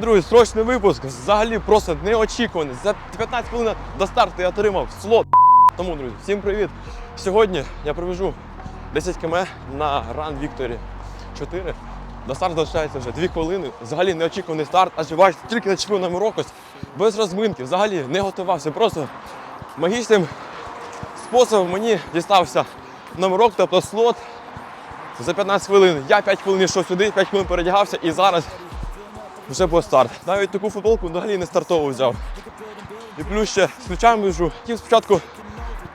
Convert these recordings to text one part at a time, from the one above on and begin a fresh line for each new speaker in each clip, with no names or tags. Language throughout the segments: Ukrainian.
Друзі, срочний випуск. Взагалі просто неочікуваний. За 15 хвилин до старту я отримав слот. Тому, друзі, всім привіт. Сьогодні я провежу 10 км на Run Victory 4. До старту залишається вже 2 хвилини. Взагалі неочікуваний старт, адже бачите, тільки начепив номер рокось, без розминки, взагалі не готувався. Просто магічним способом мені дістався номерок, тобто слот за 15 хвилин. Я 5 хвилин йшов сюди, 5 хвилин передягався і зараз вже був старт. Навіть таку футболку взагалі не стартову взяв. І плюс ще з ключами біжу. Хотів спочатку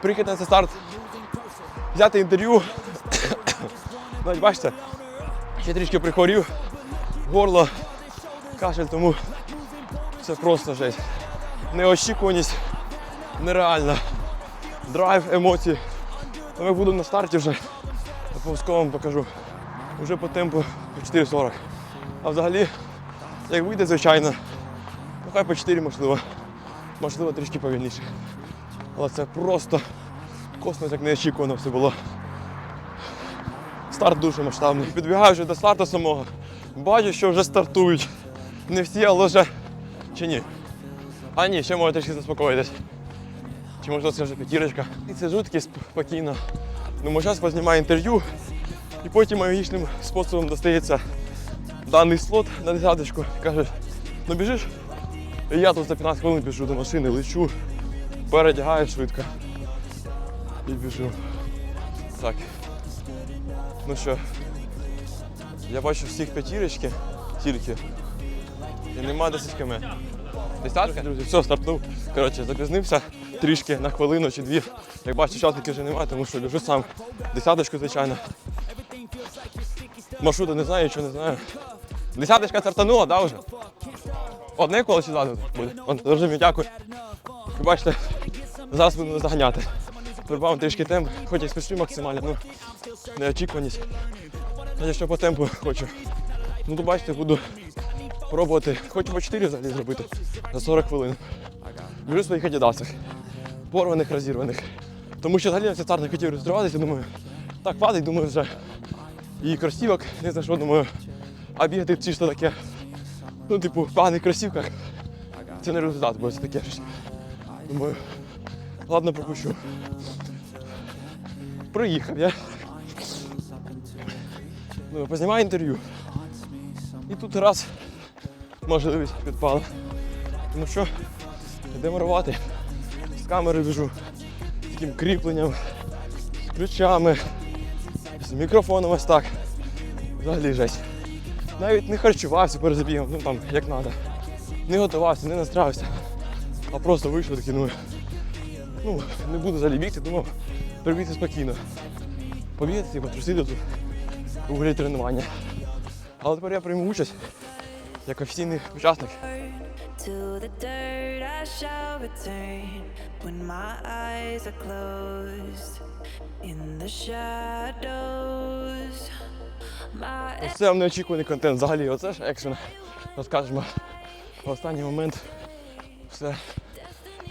приїхати на цей старт, взяти інтерв'ю. Навіть бачите, ще трішки прихворів, горло, кашель, тому це просто жесть. Неочікуваність нереальна. Драйв, емоції. Ну, як буду на старті вже, обов'язково вам покажу. Уже по темпу 4.40. А взагалі, як вийде, звичайно, ну хай по 4 можливо. Можливо, трішки повільніше. Але це просто космос, як неочікувано все було. Старт дуже масштабний. Підбігаю вже до старту самого. Бачу, що вже стартують. Не всі, але вже чи ні. А ні, ще можу трішки заспокоїтись. Чи можливо це вже п'ятірочка. І це жутки спокійно. Думаю, зараз познімаю інтерв'ю і потім магічним способом достається даний слот на десяточку. Каже, ну біжиш? І я тут за 15 хвилин біжу до машини, лечу, передягаю швидко. І біжу. Так. Ну що, я бачу всіх п'ятірочки тільки. І нема 10 км. Десятка? Друзі, все, стартнув. Коротше, запізнився трішки на хвилину чи дві. Як бачите, учасників вже немає, тому що біжу сам. Десяточку, звичайно. Маршруту не знаю, нічого не знаю. Десяточка стартанула, да, вже? Одне коло чи два буде? Вон, дуже дякую. Ви бачите, зараз буду заганяти. Прибавив трішки темп, хоч і спішу максимально, ну неочікуваність. Я ще по темпу хочу. Ну то бачите, буду пробувати, хочу по 4 взагалі зробити за 40 хвилин. Біжу своїх адідасах, порваних, розірваних. Тому що взагалі на цей старт не хотів реєструватися, думаю, так падать, думаю, вже. І кросівок, не знаю, що думаю, а бігати чисто таке. Ну, типу, в поганих кросівках. Це не результат, бо це таке щось. Думаю, ладно, пропущу. Приїхав я. Ну, познімаю інтерв'ю. І тут раз можливість підпала. Ну що, йдемо рвати. З камери біжу, з таким кріпленням, з ключами, з мікрофоном ось так. Взагалі жесть. Навіть не харчувався перед забігом, ну там як треба. Не готувався, не настраювався. А просто вийшов такий, ну, ну не буду взагалі бігти, думав прибігти спокійно. Побігати і потрусити тут у вигляді тренування. Але тепер я прийму участь як офіційний учасник.
In the shadows, my
Це неочікуваний контент взагалі. Оце ж екшен. Розкажемо. В останній момент все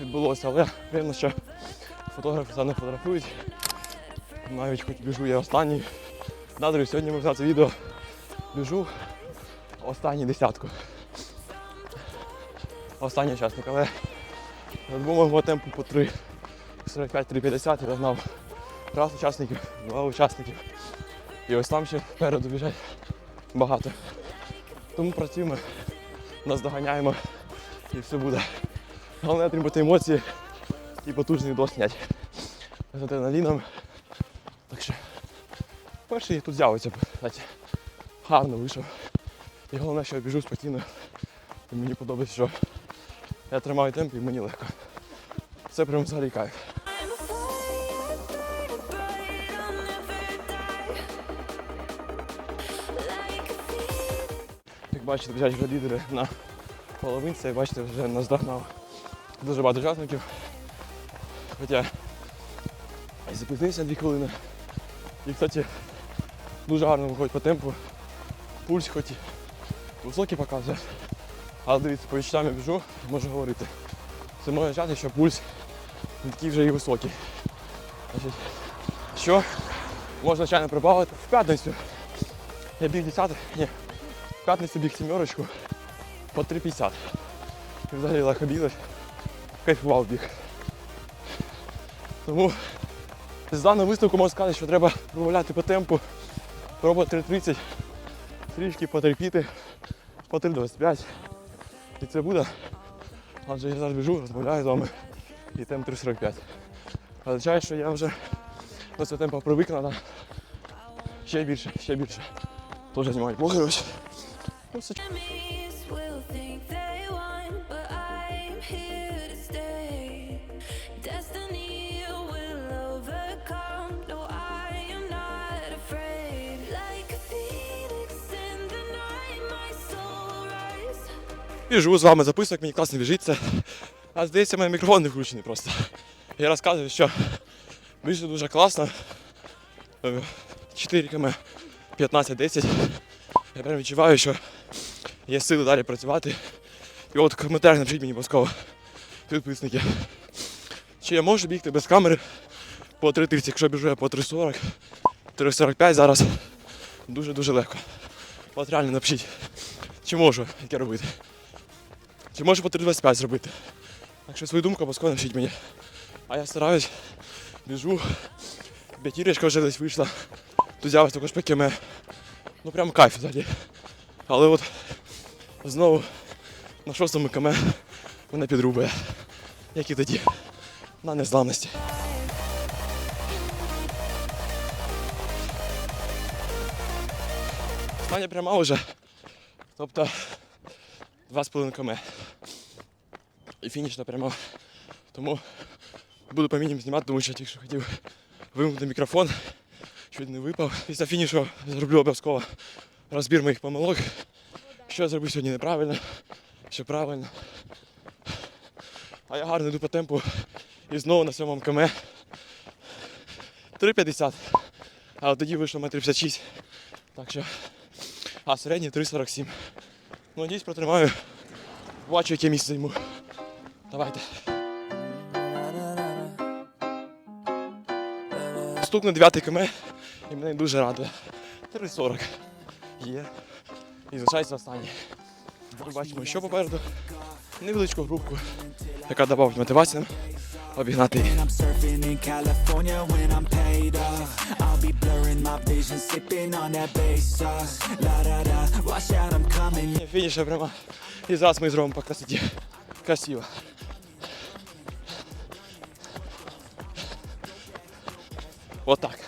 відбулося. Але приємно, що фотографи все не фотографують. Навіть хоч біжу я останній. Друзі, сьогодні ми взяти відео. Біжу останню десятку. Останній учасник, але мого темпу по 3. 45-350 я догнав раз учасників, два учасників. І ось там ще впереду біжать багато. Тому працюємо, наздоганяємо і все буде. Головне отримати емоції і потужний відос зняти. З адреналіном. Так що перший тут з'явиться. Гарно вийшов. І головне, що я біжу спокійно. І мені подобається, що я тримаю темп і мені легко. Це прям взагалі кайф. Як бачите, вже лідери на половинці, як бачите, вже наздогнав дуже багато учасників. Хоча і запізнився дві хвилини. І, кстати, дуже гарно виходить по темпу. Пульс хоч і високий показує. Але дивіться, по відчуттям я біжу, можу говорити. Це може означати, що пульс не такий вже і високий. Значить, що можна звичайно прибавити в п'ятницю. Я біг 10, ні, в п'ятницю біг сімерочку. по 3,50. І взагалі легко бігати. Кайфував біг. Тому з даного висновку можу сказати, що треба вимовляти по темпу, пробувати 3.30, трішки потерпіти, по 3.25. І це буде. Адже я зараз біжу, розмовляю з вами і темп 3.45. Означає, що я вже до цього темпу привик, ще більше, ще більше. Теж знімаю блогер ось.
Rise.
Біжу з вами записок, мені класно біжиться. А здається, мене мікрофон не включений просто. Я розказую, що біжу дуже класно. Е, 4 км 15-10. Я прям відчуваю, що є сили далі працювати. І от коментар напишіть мені обов'язково, підписники. Чи я можу бігти без камери по 3.30, якщо біжу я по 3.40, 3.45 зараз дуже-дуже легко. От реально напишіть, чи можу таке робити. Чи можу по 3.25 зробити? Якщо свою думку обов'язково напишіть мені. А я стараюсь, біжу. П'ятірочка вже десь вийшла. Тут взялась також по кеме. Ну прям кайф взагалі. Але от знову на шостому кеме мене підрубує. Як і тоді. На незламності. Остання пряма вже. Тобто 2,5 км. І фінішна пряма. Тому буду по мінімум знімати, тому що я тільки що хотів вимкнути мікрофон. Чуть не випав. Після фінішу зроблю обов'язково розбір моїх помилок. Що я зробив сьогодні неправильно, що правильно. А я гарно йду по темпу і знову на сьомому км. 3,50. А от тоді вийшло метр 56. Так що. А середній 3,47. Ну, надіюсь, протримаю. Бачу, яке місце йому. Давайте. Стукну 9 км і мене дуже радує. 3,40 є. І залишається останній. Ми бачимо, що попереду. Невеличку групку, яка додавить мотивацію обігнати її. Фініша пряма. І зараз ми зробимо по красоті. Красиво. Отак.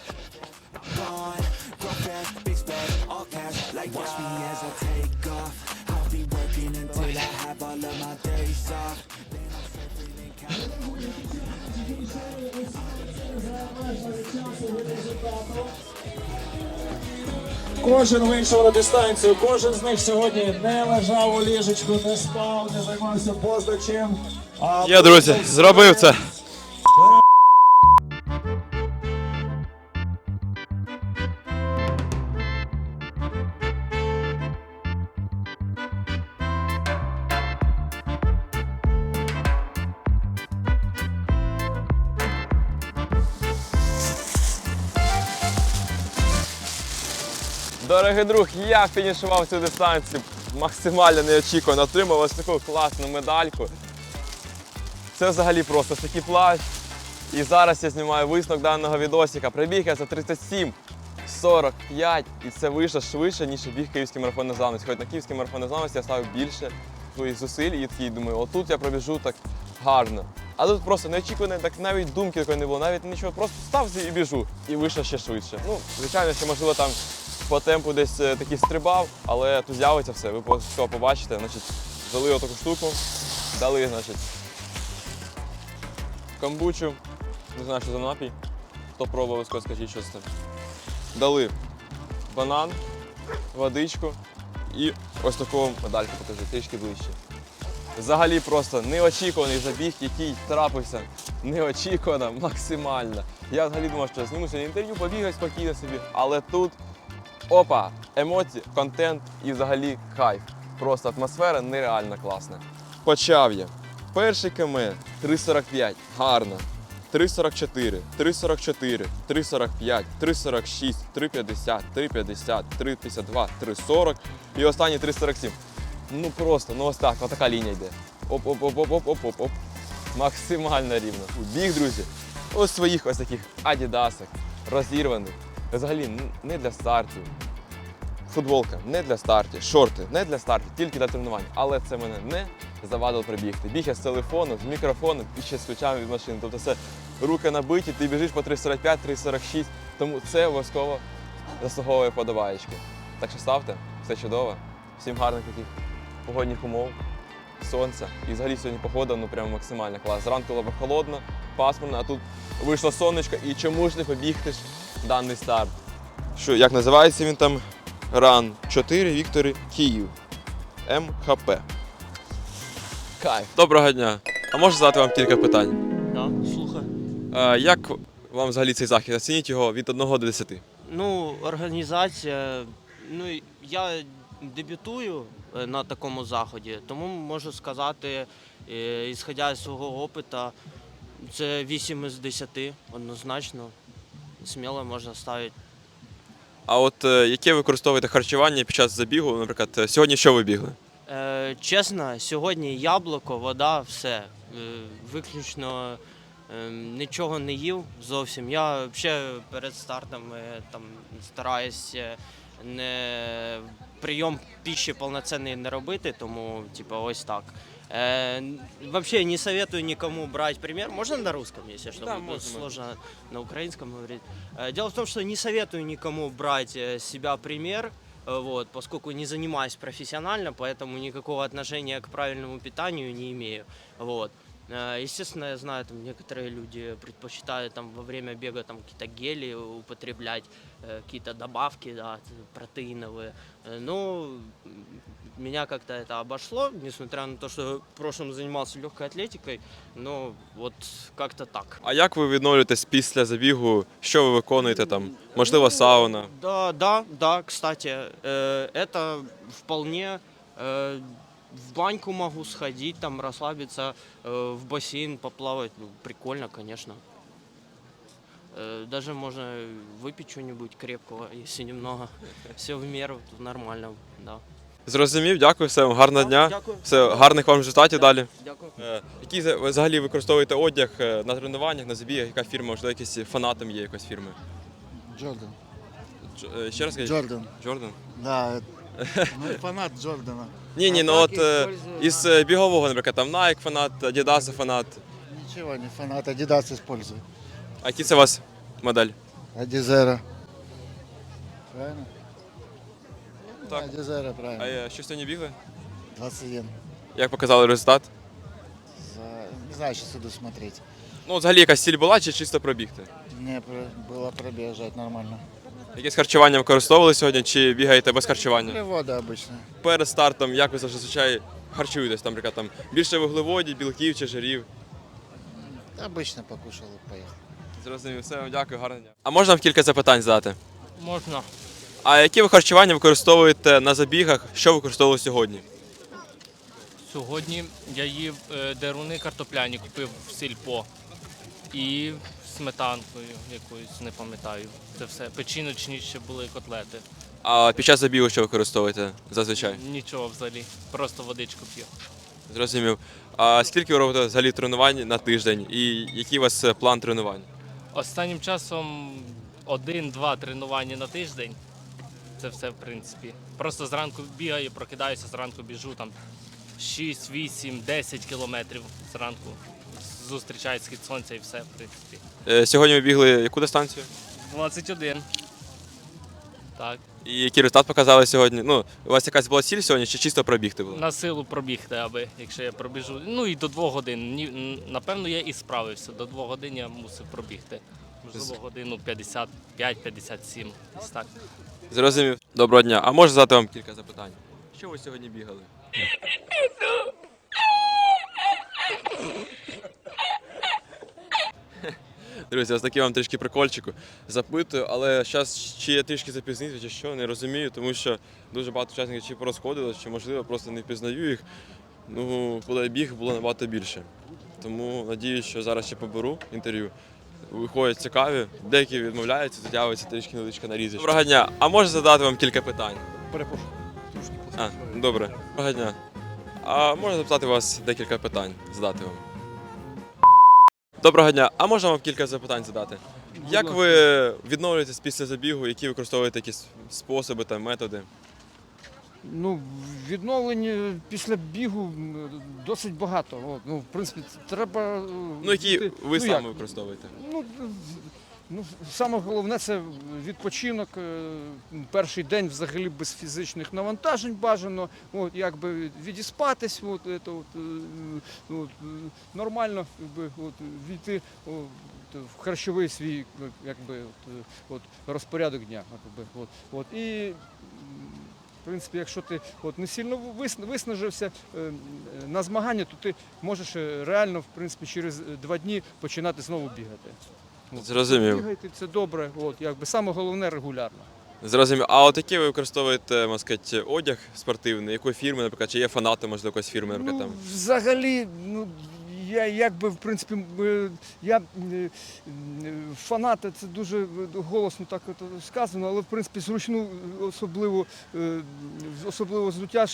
Кожен вийшов на дистанцію, кожен з них сьогодні не лежав у ліжечку, не спав, не займався поза А
Я, друзі, зробив це. Дорогий друг, я фінішував цю дистанцію максимально неочікувано. Отримав ось таку класну медальку. Це взагалі просто такий плащ. І зараз я знімаю висновок даного відосика. Прибіг я за 37 45 і це вийшло швидше, ніж біг київський марафон незламності. Хоч на київський марафон незламності я ставив більше своїх зусиль і такий думаю, отут я пробіжу так гарно. А тут просто неочікувано, так навіть думки такої не було, навіть нічого, просто стався і біжу. І вийшло ще швидше. Ну, звичайно, що можливо там по темпу десь е, такий стрибав, але тут з'явиться все, ви обов'язково побачите. Значить, дали отаку штуку, дали, значить, камбучу, не знаю, що за напій. Хто пробував, обов'язково скажіть, що це. Дали банан, водичку і ось таку медальку покажу, трішки ближче. Взагалі просто неочікуваний забіг, який трапився. Неочікувано, максимально. Я взагалі думав, що зніму сьогодні інтерв'ю, побігаю спокійно собі, але тут опа, емоції, контент і взагалі кайф. Просто атмосфера нереально класна. Почав я. Перший км 3.45, гарно. 3.44, 3.44, 3.45, 3.46, 3.50, 3.50, 3.52, 3.40 і останній 3.47.
Ну просто, ну ось так, отака лінія йде. Оп-оп-оп-оп-оп-оп-оп. Максимально рівно. Біг, друзі. Ось своїх ось таких адідасах, розірваних. Взагалі не для стартів. Футболка не для стартів, шорти не для стартів, тільки для тренувань. Але це мене не завадило прибігти. Біг я з телефоном, з мікрофоном і ще з ключами від машини. Тобто це руки набиті, ти біжиш по 3,45, 3,46. Тому це обов'язково заслуговує подобаєчки. Так що ставте, все чудово. Всім гарних таких погодних умов, сонця. І взагалі сьогодні погода ну прямо максимально клас. Зранку було холодно, пасмурно, а тут вийшло сонечко і чому ж не побігти даний старт? Що, як називається він там? Ран 4 Віктори Київ. МХП. Кайф. Доброго дня. А можу задати вам кілька питань?
Да, слухай.
Е, як вам взагалі цей захід? Оцініть його від 1 до 10.
Ну, організація. Ну, я дебютую е, на такому заході, тому можу сказати, е, ісходя з свого опиту, це 8 із 10 однозначно. Сміло можна ставити.
А от е, яке використовуєте харчування під час забігу? Наприклад, е, сьогодні що ви бігли?
Е, чесно, сьогодні яблуко, вода, все. Е, виключно е, нічого не їв зовсім. Я взагалі перед стартом е, там стараюсь е, не прийом піші повноцінний не робити, тому типу, ось так. Э, вообще не советую никому брать пример. Можно на русском, если что,
Да,
будет
можно.
сложно на украинском говорить. Э, дело в том, что не советую никому брать э, с себя пример, э, вот, поскольку не занимаюсь профессионально, поэтому никакого отношения к правильному питанию не имею. Вот. Э, Естественно, я знаю, там некоторые люди предпочитают там во время бега там какие-то гели употреблять, э, какие-то добавки, да, т- протеиновые. Э, Ну, м, меня как-то это обошло, несмотря на то, что в прошлом занимался легкой атлетикой, но вот как-то так.
А як ви відновлюєтесь після забігу? Що ви виконуєте там? Можливо, сауна?
Да, да, да, кстати, э, это вполне э, в баньку могу сходить, там расслабиться, э, в бассейн поплавать, ну, прикольно, конечно. Э, Даже можно выпить что-нибудь крепкого, если немного. Все в меру, то нормально, да.
Зрозумів, дякую, все, гарного
Да,
дня.
дякую.
Все, гарних вам результатів далі.
Дякую.
Е, Які за- ви взагалі використовуєте одяг е, на тренуваннях, на забігах? Яка фірма? Можливо, якісь фанатом є якоїсь фірми?
Джордан.
Дж- е, Ще раз скажіть?
Джордан.
Джордан?
Да, это- ну фанат Джордана.
Ні, ні, ну от е, із е, бігового, наприклад, там Nike фанат, Adidas фанат.
Ничего не фанат, Adidas использую.
А які це у вас модель?
Адизера. Правильно?
Так.
Адизера,
А
правильно.
е, що сьогодні бігли?
21.
Як показали результат?
За... Не знаю, сейчас иду смотреть.
Ну, от взагалі якась ціль була чи чисто пробігти?
Мне про- было пробежать нормально.
Якесь харчування використовували сьогодні, чи бігаєте без харчування?
Вода обычно.
Перед стартом як ви зазвичай харчуєтесь, там, наприклад, там більше вуглеводів, білків чи жирів?
Обычно покушал и поехал.
Зрозумів, все, вам дякую, гарного дня. А можна вам кілька запитань задати?
Можно.
А які ви харчування використовуєте на забігах? Що використовували сьогодні?
Сьогодні я їв е, деруни картопляні, купив в сільпо і сметанкою якоюсь, не пам'ятаю. Це все. Печіночні ще були котлети.
А під час забігу що використовуєте зазвичай?
Нічого взагалі, просто водичку п'ю.
Зрозумів. А скільки ви робите взагалі тренувань на тиждень? І який у вас е, план тренувань?
Останнім часом один-два тренування на тиждень. Це все, в принципі. Просто зранку бігаю, прокидаюся, зранку біжу там 6, 8, 10 кілометрів зранку. Зустрічаю схід сонця і все, в принципі.
Е, Сьогодні ви бігли яку дистанцію?
21. Так.
І який результат показали сьогодні? Ну, у вас якась була ціль сьогодні, чи чисто пробігти було?
На силу пробігти, аби якщо я пробіжу. Ну і до двох годин. Ні, м, напевно, я і справився. До двох годин я мусив пробігти. Можливо, годину 55-57. Десь так.
Зрозумів. Доброго дня. А можу задати вам кілька запитань? Що ви сьогодні бігали? Друзі, ось такий вам трішки прикольчику. Запитую, але зараз чи я трішки запізнився, чи що, не розумію, тому що дуже багато учасників чи порозходили, чи можливо просто не впізнаю їх. Ну, коли я біг, було набагато більше. Тому надіюсь, що зараз ще поберу інтерв'ю. Виходять цікаві, деякі відмовляються, з'явиться трішки невеличка нарізочка. Доброго дня. А можу задати вам кілька питань?
Перепрошую,
А, добре. Доброго дня. А можна запитати вас декілька питань, задати вам? Доброго дня. А можна вам кілька запитань задати? Як ви відновлюєтесь після забігу, які використовуєте якісь способи та методи?
Ну, відновлення після бігу м, досить багато. От, ну, в принципі, треба. е,
Ну, які ви
ну,
саме
як?
використовуєте?
Ну, ну, саме головне це відпочинок. е, Перший день взагалі без фізичних навантажень бажано. От, якби відіспатись, от, це, от, е, от, е, нормально якби, от, війти от, в харчовий свій якби, от, от, розпорядок дня. Якби, от, от, і, в принципі, якщо ти от, не сильно виснажився на змагання, то ти можеш реально в принципі, через два дні починати знову бігати.
Зрозумів.
Бігайте, це добре. От, якби саме головне регулярно.
Зрозумів. А от який ви використовуєте, можна сказати, одяг спортивний? Якої фірми, наприклад, чи є фанати, можливо, якоїсь фірми, наприклад,
Ну,
там?
взагалі, ну я якби в принципі е, я е, фанати, це дуже е, голосно так сказано, але в принципі зручну особливо особливо взуття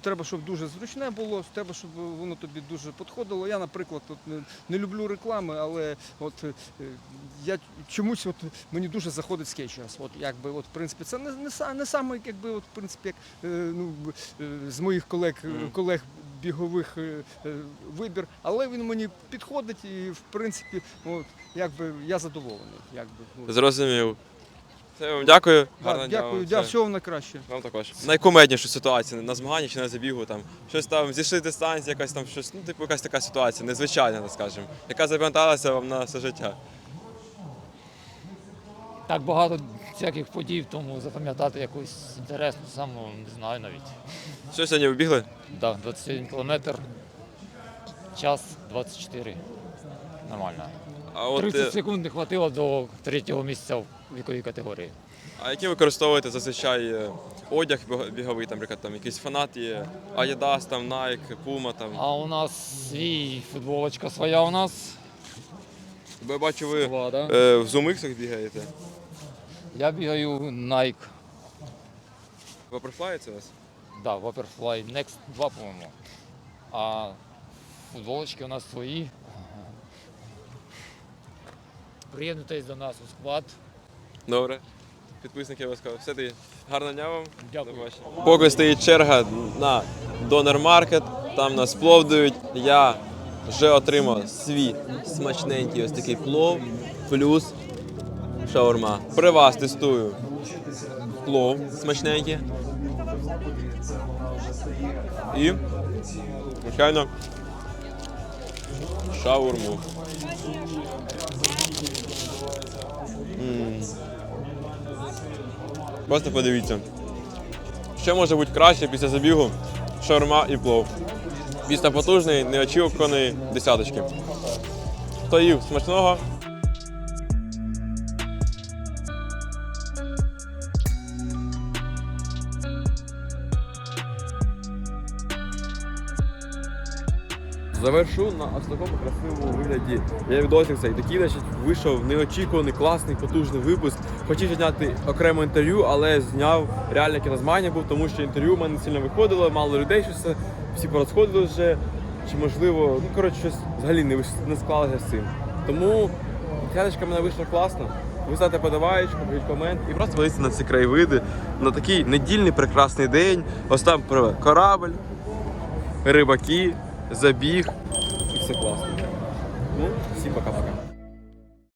треба, щоб дуже зручне було, треба, щоб воно тобі дуже підходило. Я, наприклад, от, не, люблю реклами, але от я чомусь от мені дуже заходить скетчерс. От якби от в принципі це не, не, не саме якби от в принципі як ну з моїх колег колег бігових е, е, вибір, але він мені підходить і в принципі, от якби я задоволений. Якби.
Зрозумів. Все, вам дякую.
Да,
Гарного
дякую, дякую,
Все.
всього вам найкраще.
Вам також. Найкумеднішу ситуацію на змаганні чи на забігу там. Щось там зійшли дистанції, якась там щось, ну, типу, якась така ситуація, незвичайна, так скажемо, яка запам'яталася вам на все життя.
Так багато всяких подій, тому запам'ятати якусь інтересну саму не знаю навіть.
Що сьогодні ви бігли?
Да, 21 кілометр, час 24. Нормально.
А от
30
е,
секунд не хватило до третього місця в віковій категорії.
а які використовуєте зазвичай е, одяг біго- біговий, там, наприклад, там якийсь фанат є, Adidas, там, Nike, Puma, там.
А у нас свій футболочка своя у нас.
Бо я бачу, ви
Влада.
е, в зумиксах бігаєте.
Я бігаю Nike.
Vaporfly це у вас?
Да, Vaporfly Next 2, по-моєму. А футболочки у нас свої. Приєднуйтесь до нас у склад.
Добре. Підписники обов'язково. Все тоді. Гарного дня вам.
Дякую.
До побачення. Поки стоїть черга на Донор Маркет, там нас плов дають. Я вже отримав свій смачненький ось такий плов, плюс шаурма. При вас тестую плов смачненький. І, звичайно, шаурму. Просто подивіться. Що може бути краще після забігу? Шаурма і плов. Після потужний, неочікуваної десяточки. Хто їв смачного? Завершу на ось такому красивому вигляді. Я відосик цей такий, значить, вийшов неочікуваний, класний, потужний випуск. Хотів зняти окреме інтерв'ю, але зняв реальне кінозмагання був, тому що інтерв'ю в мене сильно виходило, мало людей щось, всі порозходили вже. Чи можливо, ну коротше, щось взагалі не, не склалося з цим. Тому в мене вийшла класно. Ви ставте подаваєчку, пишіть комент і просто подивіться на ці краєвиди, на такий недільний прекрасний день. Ось там корабль, рибаки, забіг. І все класно. Ну, всім пока-пока.